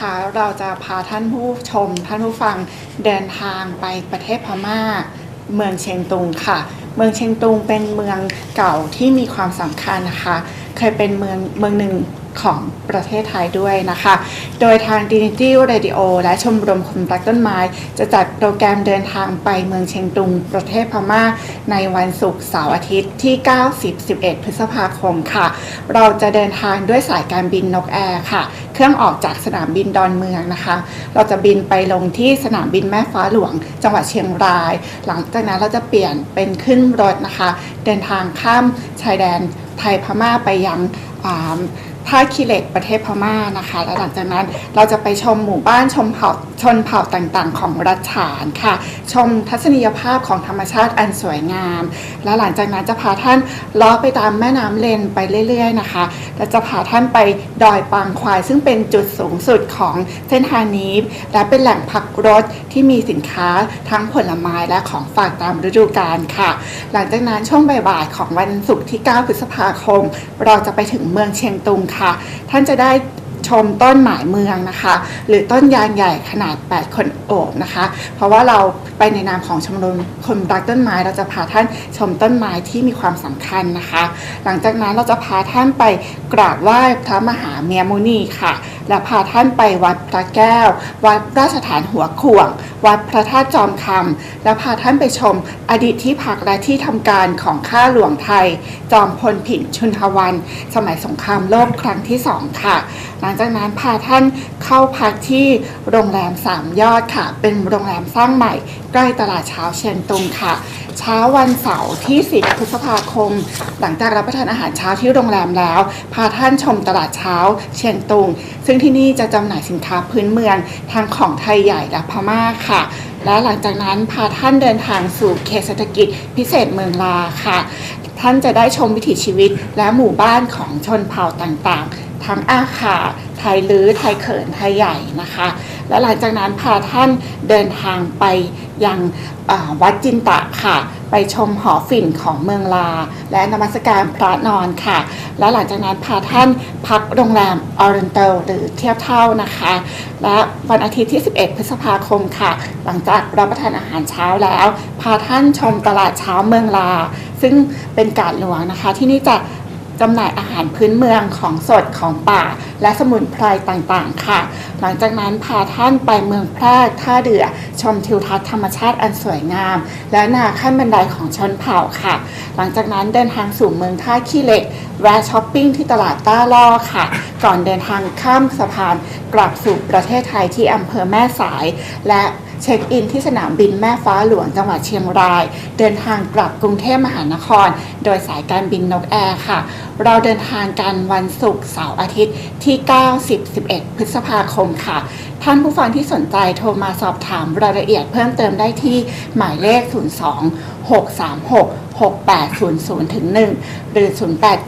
คะเราจะพาท่านผู้ชม ท่านผู้ฟังเดินทางไปประเทศพม่า เมืองเชียงตุงค่ะ เมืองเชียงตุงเป็นเมืองเก่าที่มีความสำคัญนะคะ เคยเป็นเมืองเมืองหนึ่ง ของประเทศไทยด้วยนะคะ โดยทาง d i n i t y Radio และชมรมคนรักต้นไม้ จะจัดโปรแกรมเดินทางไปเมืองเชียงตุงประเทศพม่า ในวันศุกร์เสาร์อาทิตย์ที่90 11 พฤษภาคมค่ะ เราจะเดินทางด้วยสายการบินนกแอร์ค่ะ เครื่องออกจากสนามบินดอนเมืองนะคะ เราจะบินไปลงที่สนามบินแม่ฟ้าหลวง จังหวัดเชียงราย หลังจากนั้นเราจะเปลี่ยนเป็นขึ้นรถนะคะ เดินทางข้ามชายแดนไทยพม่าไปยังอ่า ท่าขี้เหล็กประเทศพม่านะคะ แล้วหลังจากนั้นเราจะไปชมหมู่บ้านชมเผ่าชนเผ่าต่างๆ ของรัฐฉานค่ะ ชมทัศนียภาพของธรรมชาติอันสวยงาม แล้วหลังจากนั้นจะพาท่านล้อไปตามแม่น้ำเลนไปเรื่อย ๆ นะคะ และจะพาท่านไปดอยปางควาย ซึ่งเป็นจุดสูงสุดของเส้นทางนี้ และเป็นแหล่งพักรถที่มีสินค้าทั้งผลไม้และของฝากตามฤดูกาลค่ะ หลังจากนั้นช่วงบ่ายๆของวันศุกร์ที่ 9 พฤษภาคม เราจะไปถึงเมืองเชียงตุงค่ะ ท่านจะได้ ชมต้นหมายเมืองนะคะ หรือต้นยางใหญ่ขนาด 8 คนโอบนะคะ เพราะว่าเราไปในนามของชมรมคนรักต้นไม้ เราจะพาท่านชมต้นไม้ที่มีความสำคัญนะคะ หลังจากนั้นเราจะพาท่านไปกราบไหว้พระมหาเมียมุนีค่ะ และพาท่านไปวัดพระแก้ว วัดราชฐานหัวข่วง วัดพระธาตุจอมคำและพาท่านไปชมอดีตที่พักและที่ทำการของข้าหลวงไทย จอมพลผินชุนทวัน สมัยสงครามโลกครั้งที่สองค่ะหลังจากนั้นพาท่านเข้าพักที่โรงแรมสามยอดค่ะ เป็นโรงแรมสร้างใหม่ ใกล้ตลาดเช้าเชียงตุงค่ะ เช้าวันเสาร์ที่ 10 พฤษภาคม หลังจากรับประทานอาหารเช้าที่โรงแรมแล้ว พาท่านชมตลาดเช้าเชียงตุง ซึ่งที่นี่จะจำหน่ายสินค้าพื้นเมืองทั้งของไทยใหญ่และพม่าค่ะและหลังจากนั้นพาท่านเดินทางสู่เขตเศรษฐกิจพิเศษเมืองลาค่ะ ท่านจะได้ชมวิถีชีวิตและหมู่บ้านของชนเผ่าต่างๆ ทั้งอาขาไทยลื้อไทยเขินไทยใหญ่นะคะ และหลังจากนั้นพาท่านเดินทางไป ยังอ่าวัดจินตะค่ะ ไปชมหอฝิ่นของเมืองลา และนมัสการพระนอนค่ะ และหลังจากนั้นพาท่านพักโรงแรมออเรนเตลหรือเทียบเท่านะคะ และวันอาทิตย์ที่ 11 พฤษภาคมค่ะ หลังจากรับประทานอาหารเช้าแล้ว พาท่านชมตลาดเช้าเมืองลา ซึ่งเป็นกาดหลวงนะคะที่นี่จะ จำหน่ายอาหารพื้นเมืองของสดของป่า และสมุนไพรต่างๆ ค่ะ หลังจากนั้นพาท่านไปเมืองแพร่ท่าเดือ ชมทิวทัศน์ธรรมชาติอันสวยงาม และนาขั้นบันไดของชนเผ่าค่ะ หลังจากนั้นเดินทางสู่เมืองท่าขี้เหล็กแวะช้อปปิ้งที่ตลาดต้าล่อค่ะ ก่อนเดินทางข้ามสะพานกลับสู่ประเทศไทยที่อำเภอแม่สายและ เช็คอินที่สนามบินแม่ฟ้าหลวงจังหวัดเชียงราย เดินทางกลับกรุงเทพมหานคร โดยสายการบินนกแอร์ค่ะ เราเดินทางกันวันศุกร์เสาร์อาทิตย์ที่ 9 10 11 พฤษภาคมค่ะ ท่านผู้ฟังที่สนใจโทรมาสอบถามรายละเอียดเพิ่มเติมได้ที่หมายเลข 02 636 6800ถึง1หรือ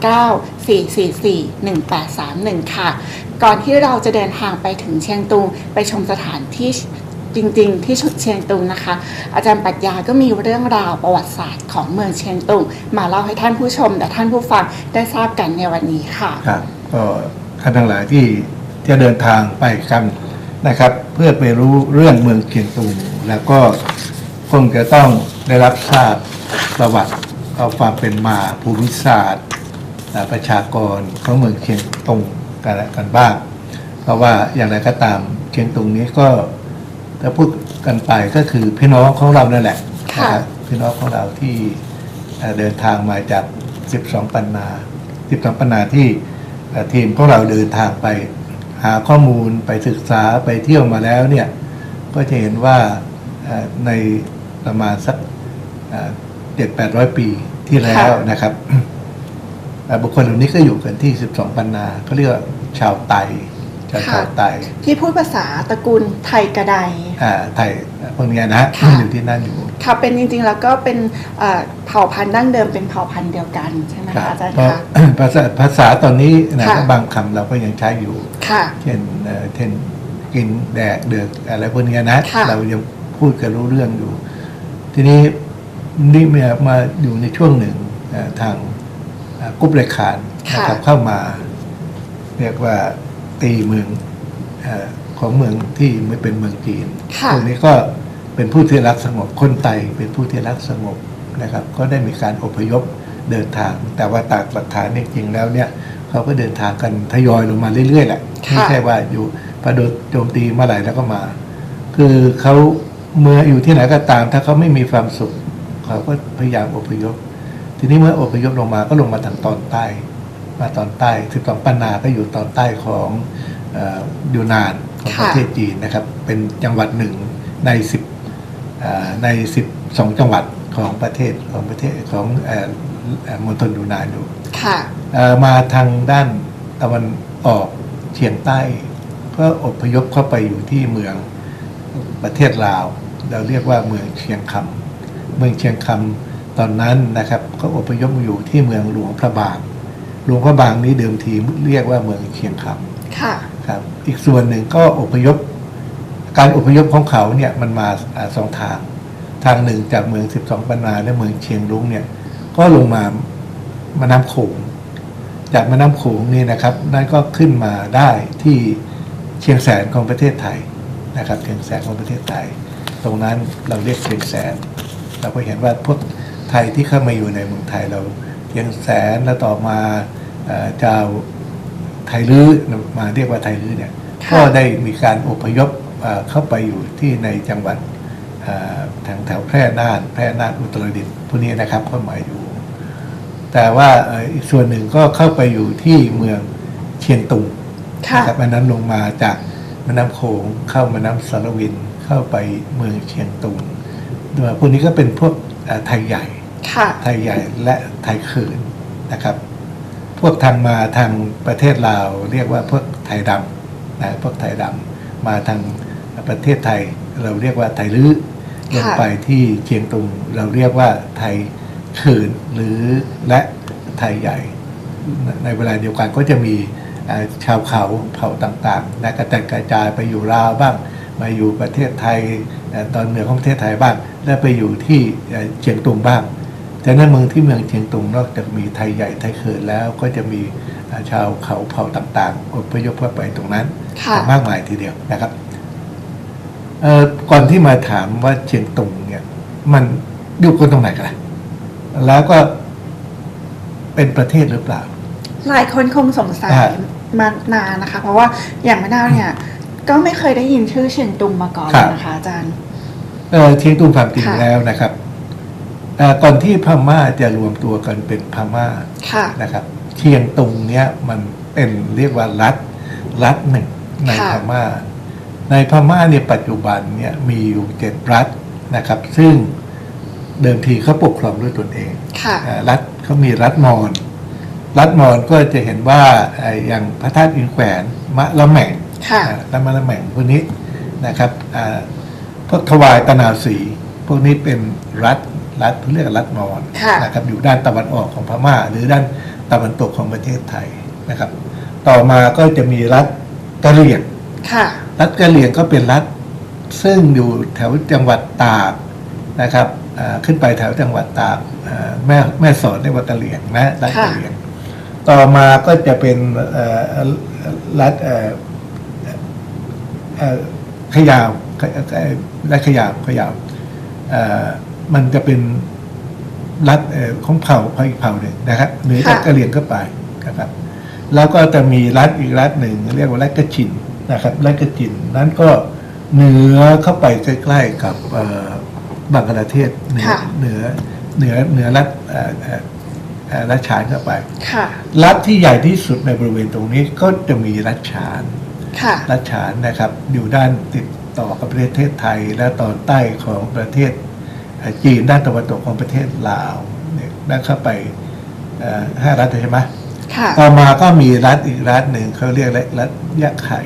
089 444 1831 ค่ะ ก่อนที่เราจะเดินทางไปถึงเชียงตุงไปชมสถานที่ จริง ๆ ที่ชุดเชียงตุงนะคะ อาจารย์ปัชญาก็มีเรื่องราวประวัติศาสตร์ของเมืองเชียงตุงมาเล่าให้ท่านผู้ชมและท่านผู้ฟังได้ทราบกันในวันนี้ค่ะครับก็ท่านทั้งหลายที่จะเดินทางไปกันนะครับ เพื่อไปรู้เรื่องเมืองเชียงตุงแล้วก็คงจะต้องได้รับทราบประวัติเอาความเป็นมาภูมิศาสตร์ ประชากรของเมืองเชียงตุงกันกันบ้าง เพราะว่าอย่างไรก็ตามเชียงตุงนี้ก็ ถ้าพูดกันไปก็คือพี่น้องของเรานั่นแหละค่ะนะครับพี่น้องของเราที่เอ่อเดินทางมาจาก 12 ปันนา 12 ปันนาที่เอ่อทีมของเราเดินทางไป หาข้อมูลไปศึกษาไปเที่ยวมาแล้วเนี่ยก็จะเห็นว่าเอ่อในประมาณสักเจ็ดแปดร้อยปีที่แล้วนะครับ เอ่อบุคคลเหล่านี้ก็อยู่กันที่ 12 ปันนาเขาเรียกว่าชาวไต ชาวชาวไตที่พูดภาษาตระกูลไทยกระไดอ่าไทยพวกเนี้ยนะค่ะอยู่ที่นั่นอยู่ค่ะเป็นจริงๆแล้วก็เป็นเอ่อเผ่าพันธุ์ดั้งเดิมเป็นเผ่าพันธุ์เดียวกันใช่ไหมครัคะบอาจารย์เพราะคะภาษาภาษาตอนนี้นะค่ะบางคำเราก็ยังใช้อยู่ค่ะเช่นเอ่อเช่นกินแดกเดือกอะไรพวกเนี้ยนะค่ะเรายังพูดกันรู้เรื่องอยู่ ทีนี้นี่มามาอยู่ในช่วงหนึ่งเอ่อทางเอ่อกรุ๊ปเลขานนะครับเข้ามา เรียกว่า ตีเมืองเอ่อของเมืองที่ไม่เป็นเมืองจีนค่ะพวกนี้ก็เป็นผู้ที่รักสงบคนไทยเป็นผู้ที่รักสงบนะครับ ก็ได้มีการอพยพเดินทาง แต่ว่าตากหลักฐานจริงๆแล้วเนี่ยเขาก็เดินทางกันทยอยลงมาเรื่อยๆแหละค่ะไม่ใช่ว่าอยู่พอโดนโจมตีเมื่อไหร่แล้วก็มา คือเขาเมื่ออยู่ที่ไหนก็ตาม ถ้าเขาไม่มีความสุขเขาก็พยายามอพยพ ทีนี้เมื่ออพยพลงมาก็ลงมาทางตอนใต้ มาตอนใต้สิบสองปันนาก็อยู่ตอนใต้ของเอ่อยูนานของค่ะประเทศจีนนะครับ เป็นจังหวัดหนึ่งในสิบในสิบสองจังหวัดของประเทศของประเทศของเอ่อเอ่อมณฑลยูนานอยู่ค่ะเอ่อมาทางด้านตะวันออกเฉียงใต้ ก็อพยพเข้าไปอยู่ที่เมืองประเทศลาว เราเรียกว่าเมืองเชียงคำเมืองเชียงคำตอนนั้นนะครับ ก็อพยพมาอยู่ที่เมืองหลวงพระบาง หลวงพระบางนี้เดิมทีเรียกว่าเมืองเชียงคำค่ะครับ อีกส่วนหนึ่งก็อพยพ การอพยพของเขาเนี่ยมันมาอาสองทาง ทางหนึ่งจากเมือง12ปันนาและเมืองเชียงรุ้งเนี่ย ก็ลงมาแม่น้ำโขงจากแม่น้ำโขงนี่นะครับนั่นก็ขึ้นมาได้ที่เชียงแสนของประเทศไทยนะครับ เชียงแสนของประเทศไทย ตรงนั้นเราเรียกเชียงแสน เราก็เห็นว่าพวกไทยที่เข้ามาอยู่ในเมืองไทยเรา เชียงแสนแล้วต่อมาเอ่อเจ้าไทยลื้อมาเรียกว่าไทยลื้อเนี่ยค่ะก็ได้มีการอพยพเอ่อเข้าไปอยู่ที่ในจังหวัดเอ่อทางแถวแพร่น่านแพร่น่านอุตรดิตถ์พวกนี้นะครับเข้ามาอยู่ แต่ว่าเอ่ออีกส่วนหนึ่งก็เข้าไปอยู่ที่เมืองเชียงตุงค่ะนะครับอันนั้นลงมาจากแม่น้ำโขงเข้าแม่น้ำสารวินเข้าไปเมืองเชียงตุงโดยพวกนี้ก็เป็นพวกเอ่อไทยใหญ่ค่ะ ไทยใหญ่และไทยเขินนะครับ พวกทางมาทางประเทศลาวเรียกว่าพวกไทยดำนะพวกไทยดำมาทางประเทศไทยเราเรียกว่าไทยลื้อลงไปที่เชียงตุงเราเรียกว่าไทยเขินหรือและไทยใหญ่ ในเวลาเดียวกันก็จะมีเอ่อชาวเขาเผ่าต่างๆนะกระจัดกระจายไปอยู่ลาวบ้าง มาอยู่ประเทศไทยเอ่อตอนเหนือของประเทศไทยบ้าง และไปอยู่ที่เอ่อเชียงตุงบ้าง แต่ในเมืองที่เมืองเชียงตุงนอกจากมีไทยใหญ่ไทยเขินแล้วก็จะมีเอ่อชาวเขาเผ่าต่างๆอพยพเข้าไปตรงนั้นค่ะมากมายทีเดียวนะครับเอ่อก่อนที่มาถามว่าเชียงตุงเนี่ย มันอยู่กันตรงไหนกันล่ะแล้วก็เป็นประเทศหรือเปล่า หลายคนคงสงสัยอ่ามานานนะคะ เพราะว่าอย่างมะนาวเนี่ย ก็ไม่เคยได้ยินชื่อเชียงตุงมาก่อนคเลรับยนะคะอาจารย์เอ่อเชียงตุงความจริงค่ะแล้วนะครับเอ่อ ก่อนที่พม่าจะรวมตัวกันเป็นพม่าค่ะนะครับเชียงตุงเนี้ยมันเป็นเรียกว่ารัฐรัฐหนึ่งในค่ะพม่า ในพม่าเนี่ยปัจจุบันเนี่ยมีอยู่เจ็ดรัฐนะครับ ซึ่งเดิมทีเขาปกครองด้วยตนเองค่ะเอ่อรัฐเขามีรัฐมอญรัฐมอญก็จะเห็นว่าเอ่ออย่างพระธาตุอินแขวนมะละแหม่งค่ะอ่าและมะละแหม่งพวกนี้นะครับอ่าพวกถวายตนาสีพวกนี้เป็นรัฐ รัฐเรียกว่ารัฐมอญค่ะนะครับอยู่ด้านตะวันออกของพม่า หรือด้านตะวันตกของประเทศไทยนะครับ ต่อมาก็จะมีรัฐกะเหรี่ยงค่ะรัฐกะเหรี่ยงก็เป็นรัฐซึ่งอยู่แถวจังหวัดตากนะครับอ่าขึ้นไปแถวจังหวัดตากอ่าแม่แม่สอนเรียกว่ากะเหรี่ยงนะรัฐกะเหรี่ยงต่อมาก็จะเป็นเอ่อรัฐเอ่อเอ่อขยาวขเอ่อรัฐขยาวขยาวเอ่อ มันจะเป็นรัฐเอ่อของเผ่าเผ่าอีกเผ่าหนึ่งนะครับหรือจากค่ะกะเหรี่ยงก็ไปนะครับ แล้วก็จะมีรัฐอีกรัฐหนึ่งเรียกว่ารัฐกะชินนะครับรัฐกะชินนั้นก็เหนือเข้าไปใกล้ๆกับเอ่อบังกลาเทศเหนือค่ะเหนือเหนือเหนือรัฐเอ่อเอ่อเอ่อรัฐฉานเข้าไปค่ะรัฐที่ใหญ่ที่สุดในบริเวณตรงนี้ก็จะมีรัฐฉานค่ะรัฐฉานนะครับ อยู่ด้านติดต่อกับประเทศไทยและตอนใต้ของประเทศเอ่อ จีนด้านตะวันตกของประเทศลาวเนี่ยได้เข้าไปเอ่อห้ารัฐใช่ไหมค่ะต่อมาก็มีรัฐอีกรัฐหนึ่งเขาเรียกรัฐยะไข่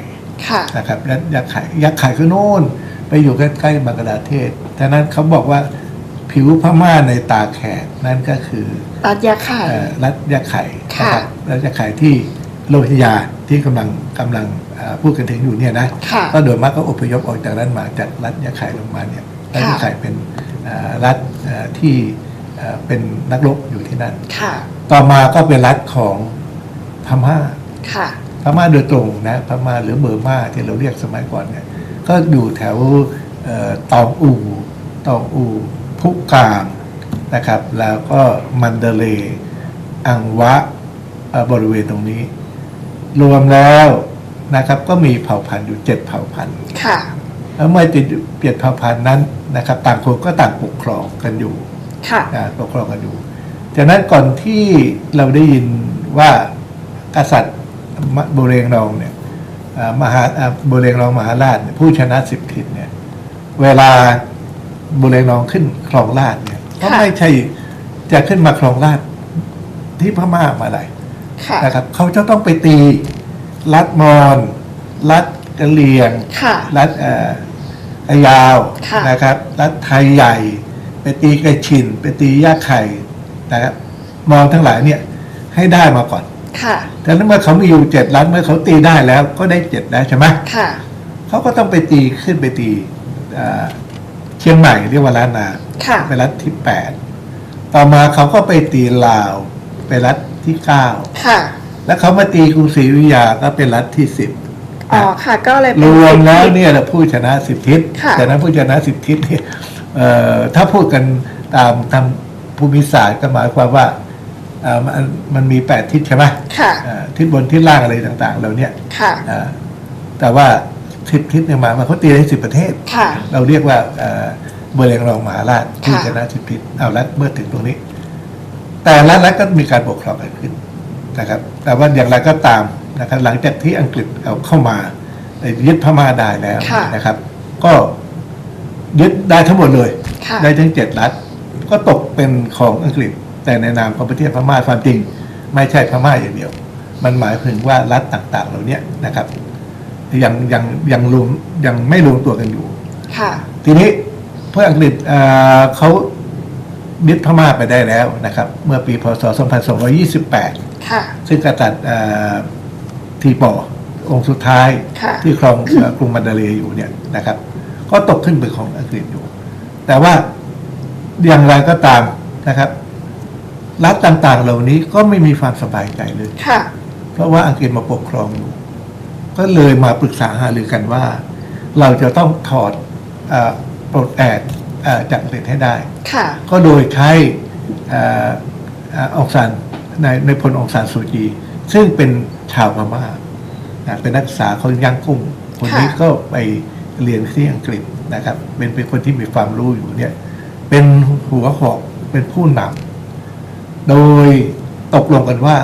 ค่ะนะครับรัฐยะไข่ยะไข่คือโน่น ไปอยู่ใกล้ๆบังกลาเทศฉะนั้นเขาบอกว่าผิวพม่าในตาแขกนั่นก็คือรัฐยาไข่เอ่อรัฐยะไข่ค่ะนะครับรัฐยะไข่ที่โลหิตยาที่กำลังกำลังเอ่อพูดกันถึงอยู่เนี่ยนะค่ะก็โดยมากก็อพยพออกจากนั้นมาจากรัฐยะไข่ลงมาเนี่ยรัฐยะไข่เป็นเอ่อ รัฐเอ่อที่เอ่อเป็นนักรบอยู่ที่นั่นค่ะต่อมาก็เป็นรัฐของพม่าค่ะพม่าโดยตรงนะพม่าหรือเบอร์มาที่เราเรียกสมัยก่อนเนี่ยก็อยู่แถวเอ่อตองอูตองอูพุกามนะครับ แล้วก็มันเดเลย์อังวะเอ่อบริเวณตรงนี้ รวมแล้วนะครับก็มีเผ่าพันธุ์อยู่เจ็ดเผ่าพันธุ์ ค่ะแล้วเมื่อติดเปลี่ยนเผ่าพันธุ์นั้นนะครับ ต่างคนก็ต่างปกครองกันอยู่ค่ะอ่าปกครองกันอยู่จากนั้นก่อนที่เราได้ยินว่ากษัตริย์มะโบเรงรองเนี่ยอ่ามหาอ่าโบเรงรองมหาราชเนี่ยผู้ชนะสิบทิศเนี่ย เวลาโบเรงรองขึ้นครองราชย์เนี่ยก็ค่ะไม่ใช่จะขึ้นมาครองราชย์ที่พม่ามาอะไรค่ะนะครับ เขาจะต้องไปตีรัฐมอญรัฐกะเหรี่ยงค่ะรัฐเอ่ออา ยาวค่ะนะครับรัฐไทยใหญ่ ไปตีกระชิน ไปตีย่าไข่นะครับมองทั้งหลายเนี่ยให้ได้มาก่อน ค่ะแต่นั้นเมื่อเขามีอยู่เจ็ดรัฐเมื่อเขาตีได้แล้วก็ได้เจ็ดแล้วใช่ไหมค่ะเขาก็ต้องไปตีขึ้นไปตีเอ่อเชียงใหม่เรียกว่าล้านนาค่ะเป็นรัฐที่แปดต่อมาเขาก็ไปตีลาวเป็นรัฐที่เก้าค่ะแล้วเขามาตีกรุงศรีอยุธยาก็เป็นรัฐที่สิบ อ๋อค่ะก็เลยเป็นรวมแล้วสิบเนี่ยแหละผู้ชนะสิบทิศค่ะแต่นั้นผู้ชนะสิบทิศเนี่ยเอ่อถ้าพูดกันตามทางภูมิศาสตร์ก็หมายความว่าเอ่อมันมันมีแปดทิศใช่ไหมค่ะเอ่อทิศบนทิศล่างอะไรต่างๆเราเนี่ยค่ะเอ่อแต่ว่าสิบทิศเนี่ยหมายว่าเขาตีได้สิบประเทศค่ะเราเรียกว่าเอ่อเบอร์เรงรองมหาราชผู้ค่ะชนะสิบทิศเอาละเมื่อถึงตรงนี้ แต่ละรัฐก็มีการปกครองกันขึ้นนะครับ แต่ว่าอย่างไรก็ตาม นะครับหลังจากที่อังกฤษเอาเข้ามายึดพม่าได้แล้วค่ะนะครับ ก็ยึดได้ทั้งหมดเลยค่ะได้ทั้งเจ็ดรัฐ ก็ตกเป็นของอังกฤษ แต่ในนามของประเทศพม่าความจริง ไม่ใช่พม่าอย่างเดียว มันหมายถึงว่ารัฐต่าง ๆ เหล่านี้นะครับ ยังยังยังรวมยังไม่รวมตัวกันอยู่ค่ะทีนี้เพื่ออังกฤษเอ่อเขายึดพม่าไปได้แล้วนะครับ เมื่อปีพศ 2228ค่ะซึ่งกษัตริย์เอ่อ ทีปอองค์สุดท้ายค่ะที่ครองเอ่อกรุงมันดาเลย์อยู่เนี่ยนะครับ ก็ตกขึ้นเป็นของอังกฤษอยู่ แต่ว่าอย่างไรก็ตามนะครับรัฐต่างๆ เหล่านี้ก็ไม่มีความสบายใจเลยค่ะเพราะว่าอังกฤษมาปกครองอยู่ ก็เลยมาปรึกษาหารือกันว่า เราจะต้องถอดเอ่อปลดแอกเอ่อจากอังกฤษให้ได้ค่ะก็โดยใช้เอ่อเอ่อองซานในในพลองซานซูจี ซึ่งเป็นชาวพม่านะเป็นนักศึกษาเขาย่างกุ้ง คนนี้ค่ะก็ไปเรียนที่อังกฤษนะครับ เป็นเป็นคนที่มีความรู้อยู่เนี่ย เป็นหัวหอกเป็นผู้นำโดยตกลงกันว่า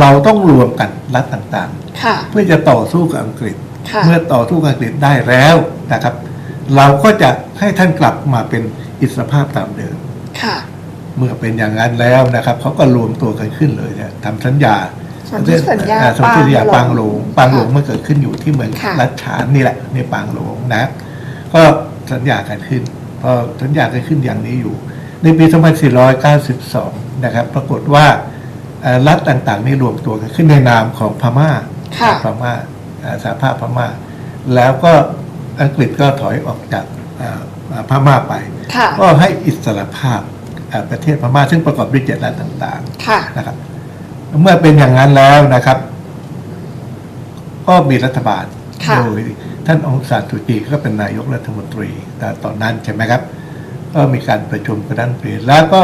เราต้องรวมกันรัฐต่างๆค่ะเพื่อจะต่อสู้กับอังกฤษค่ะเมื่อต่อสู้กับอังกฤษได้แล้วนะครับ เราก็จะให้ท่านกลับมาเป็นอิสรภาพตามเดิมค่ะเมื่อเป็นอย่างนั้นแล้วนะครับเขาก็รวมตัวกันขึ้นเลยเนี่ยทำสัญญาส นธิสัญญาอ่สนธิสัญญาปาปางงหหลลววงงปางหลวงค่ะเมื่อเกิดขึ้นอยู่ที่เมืองค่ะรัชฉานนี่แหละในปางหลวงนะ ก็สัญญากันขึ้นพอสัญญากันขึ้นอย่างนี้อยู่ ในปี 2492 นะครับ ปรากฏว่าเอ่อรัฐต่างๆ นี่รวมตัวกันขึ้นในนามของพม่าค่ะพม่าเอ่อสหภาพพม่า แล้วก็อังกฤษก็ถอยออกจากเอ่อเอ่อพม่าไปค่ะก็ให้อิสรภาพเอ่อประเทศพม่าซึ่งประกอบด้วยเจ็ดรัฐต่างค่ะๆนะครับ เมื่อเป็นอย่างนั้นแล้วนะครับ ก็มีรัฐบาลค่ะโดยท่านองซานสุจีก็เป็นนายกรัฐมนตรีแต่ตอนนั้นใช่ไหมครับ ก็มีการประชุมกันนั้นปีแล้วก็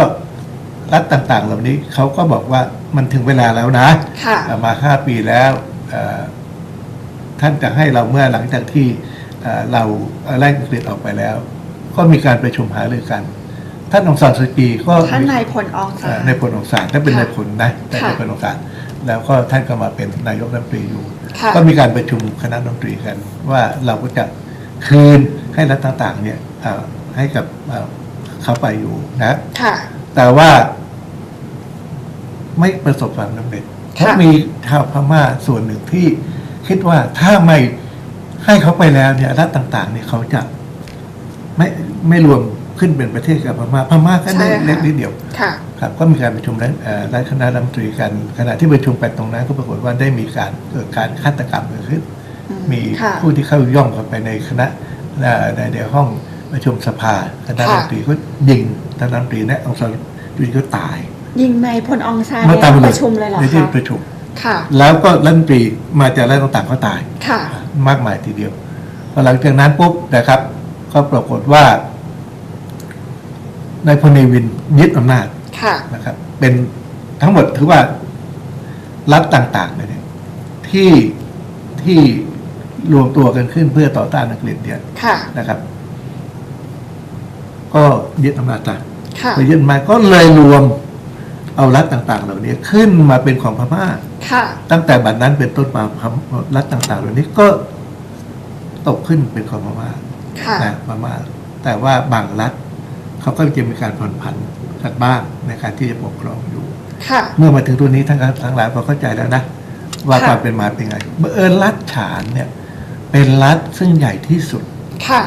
รัฐต่างๆ เหล่านี้เขาก็บอกว่ามันถึงเวลาแล้วนะค่ะเอ่อมาห้าปีแล้วเอ่อท่านจะให้เราเมื่อหลังจากที่เอ่อเราไล่อังกฤษออกไปแล้ว ก็มีการประชุมหารือกัน ท่านองซานสุจีก็ท่านนายพลอองซาเอ่นอในพลองศาลท่านเป็นค่ะนายพลนะแต่ค่ะในพลองศาลแล้วก็ท่านก็มาเป็นนายกรัฐมนตรีอยู่ค่ะก็มีการประชุมคณะรัฐมนตรีกัน ว่าเราก็จะคืนให้รัฐต่างๆเนี่ยเอ่อให้กับเอ่อเขาไปอยู่นะค่ะแต่ว่า ไม่ประสบความสำเร็จเพค่ะราะมีชาวพม่าส่วนหนึ่งที่คิดว่าถ้าไม่ให้เขาไปแล้วเนี่ยรัฐต่าง ๆ เนี่ยเขาจะไม่ไม่รวม ขึ้นเป็นประเทศกับพม่าพม่าก็ได้ใช่ค่ะเล็กนิดเดียวค่ะครับก็มีการประชุมและเอ่อและคณะรัฐมนตรีกันขณะที่ประชุมไปตรงนั้นก็ปรากฏว่าได้มีการเกิดการฆาตกรรมเกิดขึ้นอืมมีค่ะผู้ที่เข้าย่องเข้าไปในคณะเอ่อในในห้องประชุมสภาคณะรัฐมนตรีก็ยิงท่านรัฐมนตรีและองซานสุจีก็ตาย ยิงในพลอองซานเมื่อตามในไปประชุมเลยเหรอในที่คะประชุมค่ะแล้วก็รัฐมนตรีมาจากรัฐต่างๆก็ตายค่ะมากมายทีเดียวพอหลังจากนั้นปุ๊บนะครับ ก็ปรากฏว่าในายพลเนวินยึดอำนาจค่ะนะครับ เป็นทั้งหมดถือว่ารัฐต่างๆเนี่ยที่ที่รวมตัวกันขึ้นเพื่อต่อต้านอังกฤษเนี่ยค่ะนะครับ ก็ยึดอำนาจต่างค่ะพอยึดมาก็เลยรวมเอารัฐต่าง ๆ เหล่านี้ขึ้นมาเป็นของพม่าค่ะตั้งแต่บัดนั้นเป็นต้นมาพมรัฐต่าง ๆ เหล่านี้ก็ตกขึ้นเป็นของพม่าค่ะนะพม่าแต่ว่าบางรัฐ เขาก็จะมีการผ่อนผันกันบ้างในการที่จะปกครองอยู่ค่ะเมื่อมาถึงตัวนี้ทั้งทั้งหลายพอเข้าใจแล้วนะว่าค่ะความเป็นมาเป็นไงเมื่อเอิญรัฐฉานเนี่ย เป็นรัฐซึ่งใหญ่ที่สุดค่ะ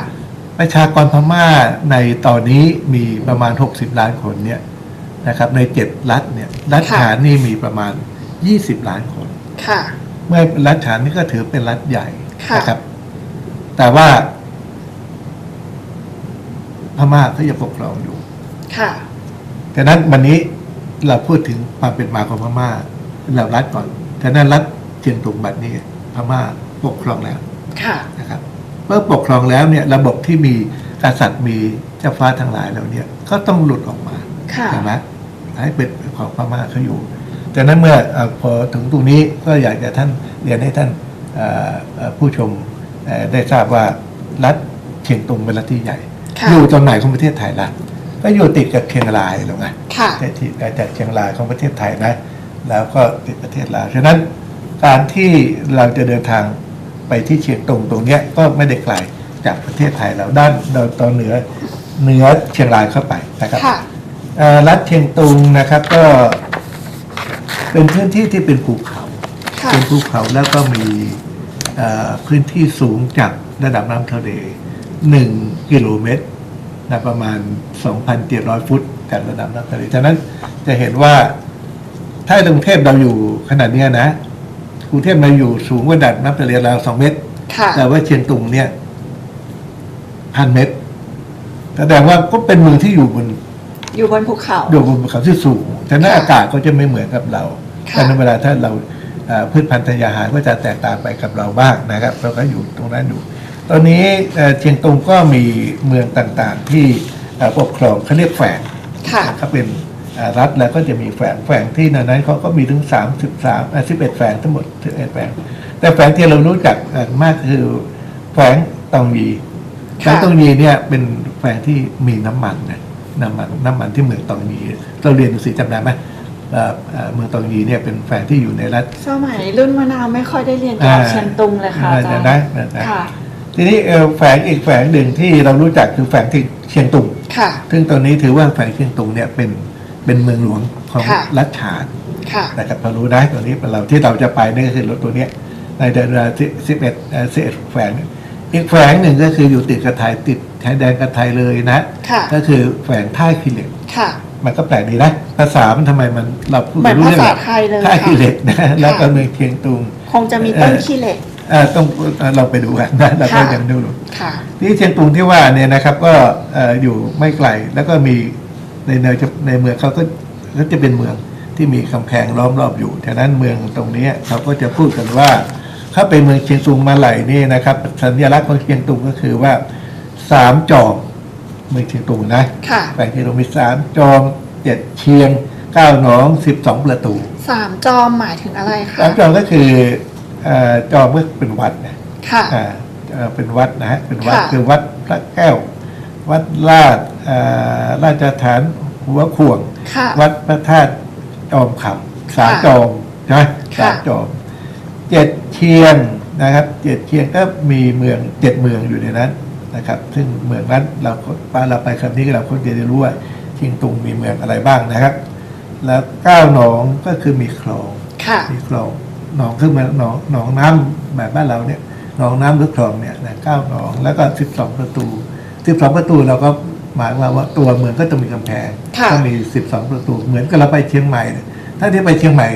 ประชากรพม่าในตอนนี้มีประมาณ 60 ล้านคนเนี่ยนะครับ ในเจ็ดรัฐเนี่ยรัฐค่ะฉานนี่มีประมาณ 20 ล้านคนค่ะ เมื่อรัฐฉานนี่ก็ถือเป็นรัฐใหญ่ค่ะนะครับ แต่ว่า พม่าก็ยังปกครองอยู่ ค่ะฉะนั้นวันนี้เราพูดถึงความเป็นมาของพม่าเรารัฐก่อนฉะนั้นรัฐเชียงตุงบัดนี้พม่าปกครองแล้วค่ะ นะครับ เมื่อปกครองแล้วเนี่ยระบบที่มีกษัตริย์มีเจ้าฟ้าทั้งหลายแล้วเนี่ยก็ต้องหลุดออกมาค่ะ ใช่ไหมให้เป็นของพม่าเขาอยู่ แต่นั้นเมื่อเออพอถึงตรงนี้ก็อยากจะท่านเรียนให้ท่านเอ่อเอ่อผู้ชมเอ่อได้ทราบว่ารัฐเชียงตุงเป็นรัฐที่ใหญ่ค่ะ อยู่ตรงไหนของประเทศไทยล่ะ ก็อยู่ติดกับเชียงรายหรอกไงค่ะแต่ที่จากเชียงรายของประเทศไทยนะ แล้วก็ติดประเทศลาวฉะนั้นการที่เราจะเดินทางไปที่เชียงตุงตรงเนี้ยก็ไม่ได้ไกลจากประเทศไทยเราด้านตอนเหนือเหนือเชียงรายเข้าไปนะครับค่ะเอ่อรัฐเชียงตุงนะครับก็เป็นพื้นที่ที่เป็นภูเขาค่ะเป็นภูเขาแล้วก็มีเอ่อพื้นที่สูงจากระดับน้ำทะเล หนึ่งกิโลเมตรนะประมาณ 2,700 ฟุตจากระดับน้ำทะเลฉะนั้นจะเห็นว่าถ้ากรุงเทพเราอยู่ขนาดเนี้ยนะกรุงเทพเราอยู่สูงกว่าระดับน้ำทะเลราวสองเมตรค่ะแต่ว่าเชียงตุงเนี่ยพันเมตรแสดงว่าก็เป็นเมืองที่อยู่บน อยู่บนภูเขาอยู่บนภูเขาที่สูงฉะนั้นค่ะอากาศก็จะไม่เหมือนกับเราค่ะฉะนั้นเวลาถ้าเราเอ่อพืชพันธุ์ธัญญาหารก็จะแตกต่างไปกับเราบ้างนะครับเราก็อยู่ตรงนั้นอยู่ ตอนนี้เอ่อเชียงตุงก็มีเมืองต่างๆ ที่เอ่อปกครองเขาเรียกแฝงค่ะเขาเป็นเอ่อรัฐแล้วก็จะมีแฝงแฝงที่ในนั้นเขาก็มีถึง 33อะ11แฝงทั้งหมด11แฝงแต่แฝงที่เรารู้จักกันมากคือแฝงตองยีแฝค่ะงตองยีเนี่ยเป็นแฝงที่มีน้ำมันนะน้ำมันน้ำมันที่เมืองตองยีเราเรียนหนังสือจำได้ไหมเอ่อเอ่อเมืองตองยีเนี่ยเป็นแฝงที่อยู่ในรัฐ สมัยรุ่นมะนาวไม่ค่อยได้เรียนเกี่ยวกับเชียงตุงเลยค่ะอาจารย์นะนะนะค่ะ ทีนี้เอ่อแฝงอีกแฝงหนึ่งที่เรารู้จักคือแฝงที่เชียงตุงค่ะ ซึ่งตอนนี้ถือว่าแฝงเชียงตุงเนี่ยเป็นเป็นเมืองหลวงของค่ะรัฐฉานค่ะนะครับเรารู้นะตอนนี้เราที่เราจะไปนี่ก็คือรถตัวเนี้ยในเดือนสิบเอ็ดสิบเอ็ดแฝงอีกแฝงหนึ่งก็คืออยู่ติดกับไทยติดชายแดนกับไทยเลยนะค่ะก็คือแฝงท่าขี้เหล็กค่ะมันก็แปลกดีนะภาษามันทำไมมันเราพูดเหมือนรู้เรื่องภาษาไทยเลยท่าขี้เหล็กนะค่ะแล้วก็เมืองเชียงตุง คงจะมีต้นขี้เหล็กเอ่อ ต้องเอ่อเราไปดูกันนะเราก็ค่ะยังดูดูค่ะที่เชียงตุงที่ว่าเนี่ยนะครับก็เอ่ออยู่ไม่ไกลแล้วก็มีในในในเมืองเขาก็ก็จะเป็นเมืองที่มีกำแพงล้อมรอบอยู่ฉะนั้นเมืองตรงเนี้ยเขาก็จะพูดกันว่า ถ้าเป็นเมืองเชียงตุงมาไหลนี่นะครับ สัญลักษณ์ของเชียงตุงก็คือว่าสามจอมเมืองเชียงตุงนะค่ะแบ่งที่เรามีสามจอมเจ็ดเชียงเก้าหนองสิบสองประตูสามจอมหมายถึงอะไรคะสามจอมก็คือ เอ่อจอมก็เป็นวัดนะค่ะอ่าเอ่อเป็นวัดนะฮะเป็นวัดค่ะ คือวัดพระแก้ว วัดลาดอ่าราชฐานหัวขวง ค่ะ วัดพระธาตุจอมคำสามค่ะจอมใช่ไหมค่ะ สามจอมเจ็ดเชียงนะครับเจ็ดเชียงก็มีเมืองเจ็ดเมืองอยู่ในนั้นนะครับ ซึ่งเมืองนั้นเราป้าเราไปคำนี้เราคงจะได้รู้ว่าเชียงตุงมีเมืองอะไรบ้างนะครับ แล้วเก้าหนองก็คือมีคลอง ค่ะ มีคลอง หนองขึ้นมาหนองหนองน้ำแบบบ้านเราเนี่ยหนองน้ำหรือคลองเนี่ยนะเก้าหนองแล้วก็สิบสองประตูสิบสองประตูเราก็หมายว่าว่าตัวเมืองก็จะมีกำแพงค่ะก็มีสิบสองประตู เหมือนกับเราไปเชียงใหม่เนี่ยถ้าที่ไปเชียงใหม่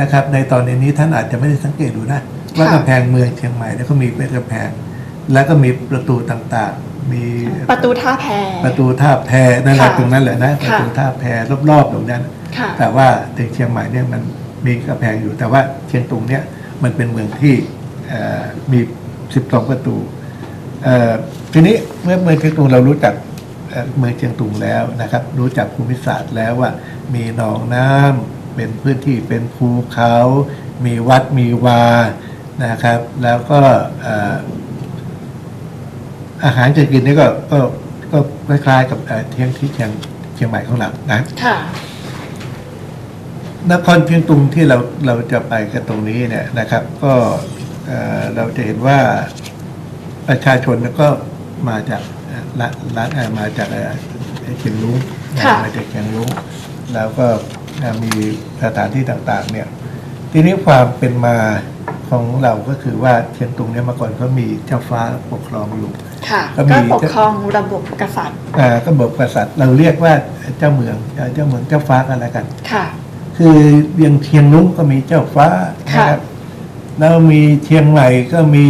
นะครับ ในตอนนี้ท่านอาจจะไม่ได้สังเกตดูนะว่ากำแพงเมืองเชียงใหม่เนี่ยเขามีเป็นกำแพง แล้วก็มีประตูต่างๆ มีประตูท่าแพประตูท่าแพนั่นแหละค่ะตรงนั้นแหละนะประตูค่ะท่าแพรอบๆตรงนั้นค่ะแต่ว่าถึงเชียงใหม่เนี่ยมัน มีกำแพงอยู่แต่ว่าเชียงตุงเนี่ยมันเป็นเมืองที่มี 12 ประตูทีนี้เมื่อเมืองเชียงตุงเรารู้จักเมืองเชียงตุงแล้วนะครับ รู้จักภูมิศาสตร์แล้วว่า มีหนองน้ำเป็นพื้นที่เป็นภูเขา มีวัดมีวานะครับ แล้วก็เอ่อาหารการกินนี่ก็ก็ก็คล้ายๆกับเอ่อเที่ยงที่เชียงเชียงใหม่ของเรานะค่ะ นครเชียงตุงที่เราเราจะไปกันตรงนี้เนี่ยนะครับ ก็เอ่อเราจะเห็นว่าประชาชนก็มาจากเอ่อร้านร้านเอ่อมาจากเอ่อเชียงรุ้งนะค่ะมาจากเชียงรุ้งแล้วก็เอ่อมีสถานที่ต่างๆ เนี่ยทีนี้ความเป็นมาของเราก็คือว่าเชียงตุงเนี่ยเมื่อก่อนเขามีเจ้าฟ้าปกครองอยู่ค่ะก็มีก็ปกครองระบบกษัตริย์อ่าก็บอกกษัตริย์ เราเรียกว่าเจ้าเมืองเอ่อเจ้าเมืองเจ้าฟ้ากันแล้วกัน ค่ะ คือเวียงเชียงรุ้งก็มีเจ้าฟ้าค่ะนะครับแล้วมีเชียงใหม่ก็มี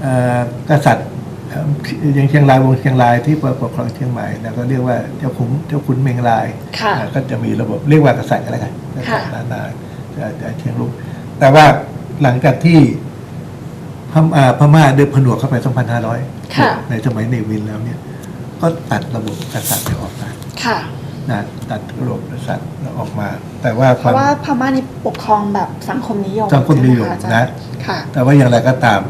เอ่อกษัตริย์เอ่ออย่างเชียงรายวงเชียงรายที่ปกครองเชียงใหม่แล้วก็เรียกว่าเจ้าขุนเจ้าขุนเมงรายค่ะอ่าก็จะมีระบบเรียกว่ากษัตริย์กันแล้วกันกษัตริย์ค่ะนานาเอ่อเชียงรุ้งแต่ว่าหลังจากที่พม่าพม่าเดินผนวกเข้าไป 2,500 ค่ะ ในสมัยเนวินแล้วเนี่ย ก็ตัดระบบกษัตริย์ออกมาค่ะ นะตัดระบบกษัตริย์ออกมา แต่ว่าเพความราะว่าพม่านี่ปกครองแบบสังคมนิยมสังคมนิยมใช่ไหนะคะอาจารย์ค่ะแต่ว่าอย่างไรก็ตาม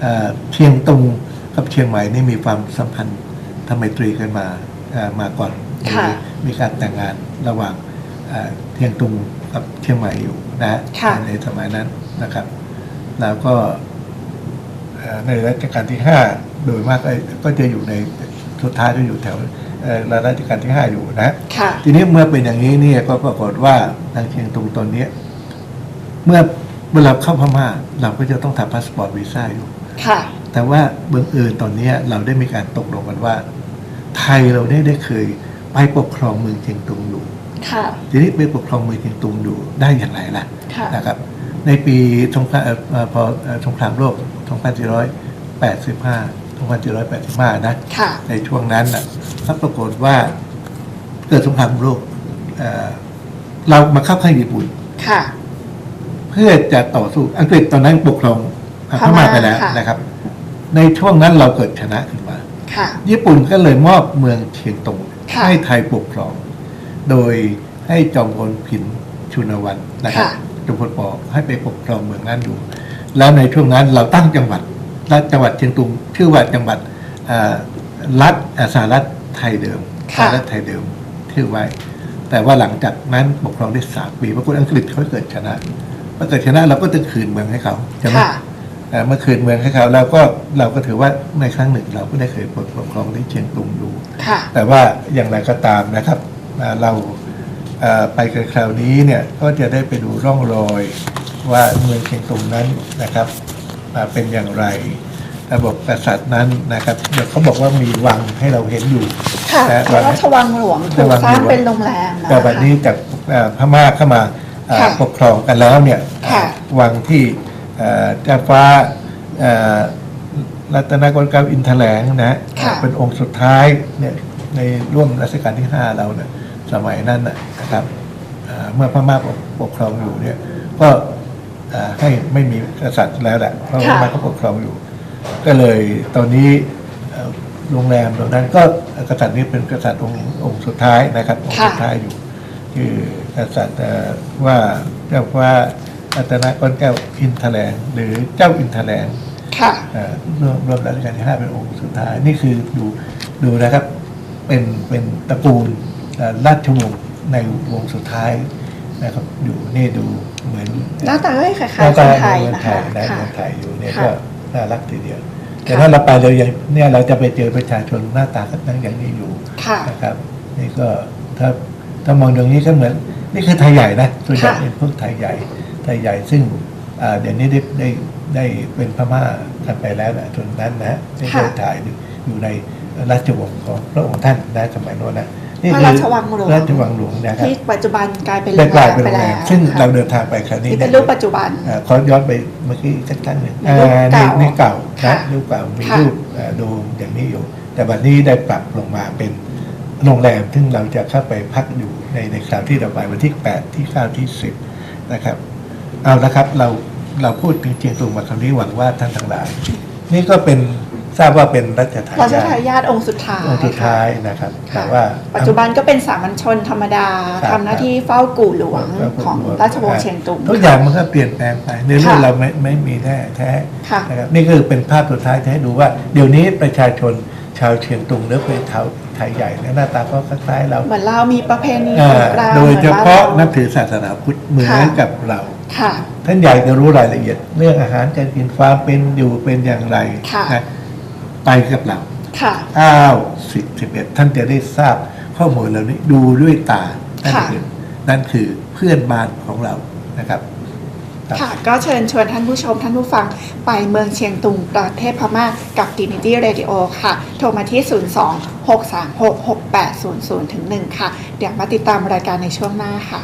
เอ่อเชียงตุงกับเชียงใหม่นี่มีความสัมพันธ์ทำไมตรีกันมาเอ่อมาก่อนค่ะมีมีการแต่งงานระหว่างเอ่อเชียงตุงกับเชียงใหม่อยู่นะค่ะในสมัยนั้นนะครับ แล้วก็เอ่อในรัชกาลที่ห้าโดยมากก็ก็จะอยู่ในสุดท้ายก็อยู่แถวเอ่อ รัชกาลที่ห้าอยู่นะค่ะทีนี้เมื่อเป็นอย่างนี้เนี่ยก็ปรากฏว่าทางเชียงตุงตอนเนี้ยเมื่อเวลาเข้าพม่าเราก็จะต้องทำพาสปอร์ตวีซ่าอยู่ค่ะแต่ว่าบังเอิญตอนเนี้ยเราได้มีการตกลงกันว่า ไทยเราได้ได้เคยไปปกครองเมืองเชียงตุงอยู่ค่ะทีนี้ไปปกครองเมืองเชียงตุงอยู่ได้อย่างไรล่ะค่ะนะครับ ในปีสงครามเอ่อเอ่อพอเอ่อสงครามโลก 2485 2485นะค่ะในช่วงนั้นน่ะก็ปรากฏว่าเกิดสงครามโลกเอ่อเรามาเข้าข้างญี่ปุ่นค่ะเพื่อจะต่อสู้อังกฤษตอนนั้นปกครองอะพเข้าม่ามาไปแล้วค่ะนะครับ ในช่วงนั้นเราเกิดชนะขึ้นมาค่ะญี่ปุ่นก็เลยมอบเมืองเชียงตุงค่ะให้ไทยปกครอง โดยให้จอมพลพินชุนวันนะครับค่ะจอมพลปอให้ไปปกครองเมืองนั้นอยู่ แล้วในช่วงนั้นเราตั้งจังหวัด รัฐจังหวัดเชียงตุงชื่อว่าจังหวัดเอ่อรัฐอ่าสหรัฐไทยเดิมสค่ะหรัฐไทยเดิมชื่อไว้ แต่ว่าหลังจากนั้นปกครองได้สามปีปรากฏอังกฤษเขาเกิดชนะเมื่อเกิดชนะเราก็จะคืนเมืองให้เขาใช่ไหมค่ะเอ่อเมื่อคืนเมืองให้เขาแล้วก็เราก็ถือว่าในครั้งหนึ่งเราก็ได้เคยปกครองที่เชียงตุงอยู่ค่ะแต่ว่าอย่างไรก็ตามนะครับอ่าเราเอ่อไปกันคราวนี้เนี่ยก็จะได้ไปดูร่องรอยว่าเมืองเชียงตุงนั้นนะครับอ่า เป็นอย่างไร ระบบกษัตริย์นั้นนะครับเดี๋ยวเขาบอกว่ามีวังให้เราเห็นอยู่ค่ะนะพระราชวังหลวงถูกสร้างเป็นโรงแรมแต่วันนี้จากเอ่อพม่าเข้ามาอ่าค่ะปกครองกันแล้วเนี่ยค่ะวังที่เอ่อเจ้าฟ้าเอ่อรัตนโกลเกล้าอินทแถลงนะค่ะเป็นองค์สุดท้ายเนี่ยในร่วมรัชกาลที่ 5 เราเนี่ยสมัยนั้นนะนะครับเอ่อเมื่อพม่าปกปกครองอยู่เนี่ยก็เอ่อ ให้ไม่มีกษัตริย์แล้วแหละเพราะพค่ะม่าเขาปกครองอยู่ ก็เลยตอนนี้เอ่อโรงแรมตรงนั้นก็กษัตริย์นี้เป็นกษัตริย์องค์องค์สุดท้ายนะครับองค์สุดท้ายอยู่ คือกษัตริย์เอ่อว่าเจ้าฟ้ารัตนก้อนแก้วอินทแถลงหรือเจ้าอินทแถลงค่ะเอ่อรวมรวมรัชกาลที่ห้าเป็นองค์สุดท้าย นี่คือดูดูนะครับเป็นเป็นตระกูลเอ่อราชวงศ์ในวงสุดท้าย นะครับอยู่นี่ดูเหมือนหน้าตาก็คล้ายหน้าๆคตานไทยเมืองนะไทคะยนะค่ะเมืองไทยอยู่เนี่ยค่ะก็น่ารักทีเดียว แต่ถ้าเราไปเรายังเนี่ยเราจะไปเจอประชาชนหน้าตากันตั้งอย่างนี้อยู่ค่ะ นะครับนี่ก็ถ้าถ้ามองตรงนี้ก็เหมือนนี่คือไทยใหญ่นะส่วนใหญ่ค่ะ เป็นพวกไทยใหญ่ไทยใหญ่ซึ่งอ่าเดี๋ยวนี้ได้ได้ได้เป็นพม่ากันไปแล้วนะส่วนนั้นนะได้ได้ถ่ายอยู่ในราชวงศ์ของพระองค์ท่านนะสมัยโน้นนะ นี่พระคือราชวังหลวงราชวังหลวงนะครับที่ปัจจุบันกลายเป็นโรได้งกแรลายมเป็นไปโรงแรแล้วมซึ่งค่ะเราเดินทางไปครั้งนี้นี่เนี่เป็ยนรูปปัจจุบันอ่าขอย้อนไปเมื่อกี้สักครั้งหนึ่งในรูปอ่าเก่านี่เก่าค่ะนะรูปเก่ามีค่ะรูปอ่าโดมอย่างนี้อยู่ แต่วันนี้ได้ปรับลงมาเป็นโรงแรมซึ่งเราจะเข้าไปพักอยู่ในในคราวที่เราไปวันที่ 8 ที่9ที่ 10 นะครับ เอาละครับเราเราพูดถึงเชียงตุงมาคราวนี้หวังว่าท่านทั้งหลาย นี่ก็เป็น ทราบว่าเป็นรัชทาราชยาทาทยาทองค์สุดท้ายองค์สุดท้ายนะครับค่ะแต่ว่าปัจจุบันก็เป็นสามัญชนธรรมดาครับทำหน้าที่เฝ้ากู่หลวงของราชวงศ์เชียงตุงทุกอย่างมันก็เปลี่ยนแปลงไปในเรื่องค่ะเราไม่ไม่มีแน่แท้ค่ะนะครับนี่ก็คือเป็นภาพสุดท้ายที่ให้ดูว่า เดี๋ยวนี้ประชาชนชาวเชียงตุงหรือเป็นชาวไทยใหญ่เนี่ยหน้าตาก็คล้ายๆเราเหมือนเรามีประเพณีอ่าของเราโดยเฉพาะหมืนัอบนถือศาสนาพุทธเหมือนค่ะกับเราค่ะท่านอยากจะรู้รายละเอียด เรื่องอาหารการกินความเป็นอยู่เป็นอย่างไรค่ะนะ ไปกับเราค่ะอ้าวสิบสิบเอ็ดท่านจะได้ทราบข้อมูลเหล่านี้ดูด้วยตานั่นค่ะคือนั่นคือเพื่อนบ้านของเรานะครับครับค่ะก็เชิญชวนท่านผู้ชมท่านผู้ฟังไปเมืองเชียงตุงประเทศพม่ากับ Dignity Radio ค่ะ โทรมาที่ 02 636 6800ถึง1ค่ะ เดี๋ยวมาติดตามรายการในช่วงหน้าค่ะ